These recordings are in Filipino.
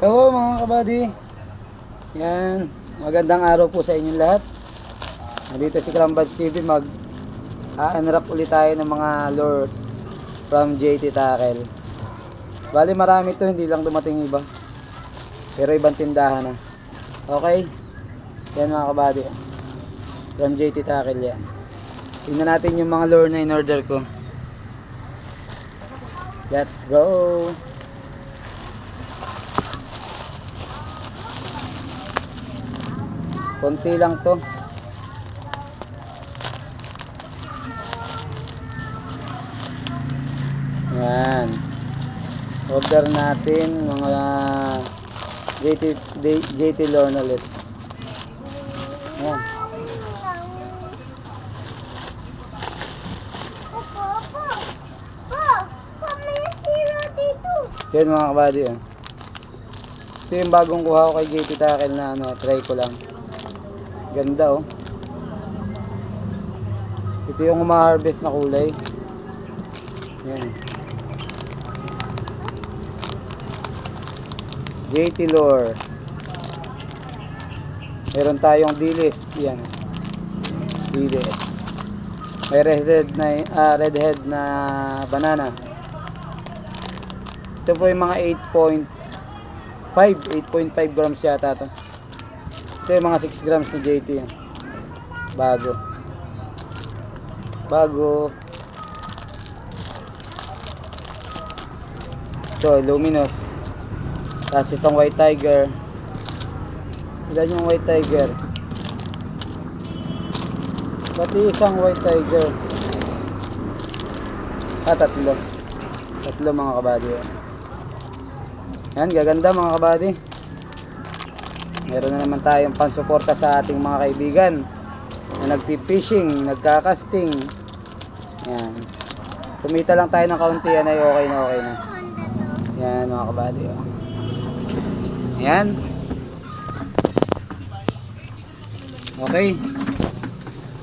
Hello mga kabady. Yan. Magandang araw po sa inyong lahat. Nandito si Crambads TV mag a-unwrap ulit tayo ng mga lures from JT Tackle. Bali marami to, hindi lang dumating iba. Pero ibang tindahan na. Okay? Yan mga kabady. From JT Tackle yan. Tingnan natin yung mga lure na in-order ko. Let's go! Konti lang to. Yan. Order natin mga JT, JT Lorne ulit. Yan. Yan mga kabady. Oh. Ito yung bagong kuha ko kay JT Tackle na ano, try ko lang. Ganda oh. Ito yung uma-harvest na kulay. Yan. JT Lore. Meron tayong dilis. Yan. Dilis. May redhead na ah, redhead na banana. Ito po yung mga 8.5, 8.5 grams yata to. Ito yung mga 6 grams ni JT. Bago. Bago. Ito, luminous. Tapos itong white tiger. Ilan yung white tiger? Pati isang white tiger. Ah, tatlo. Tatlo mga kabady. Yan, gaganda mga kabady. Meron na naman tayong pansuporta sa ating mga kaibigan na nagpi-fishing, nagka-casting. Yan. Kumita lang tayo ng kaunti yan ay okay na okay na. Yan mga kabady. Oh. Yan. Okay.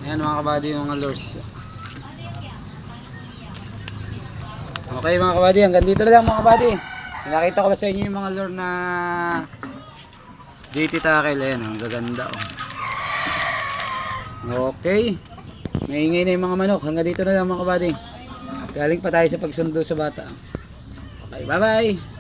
Yan mga kabady yung mga lures. Okay mga kabady, hanggang dito na lang mga kabady. Nakita ko na sa inyo yung mga lure na JT Tackle. Ayan, ang gaganda oh. Okay. Maingay na yung mga manok. Hanggang dito na lang mga kabady. Galing pa tayo sa pagsundo sa bata. Okay, bye bye.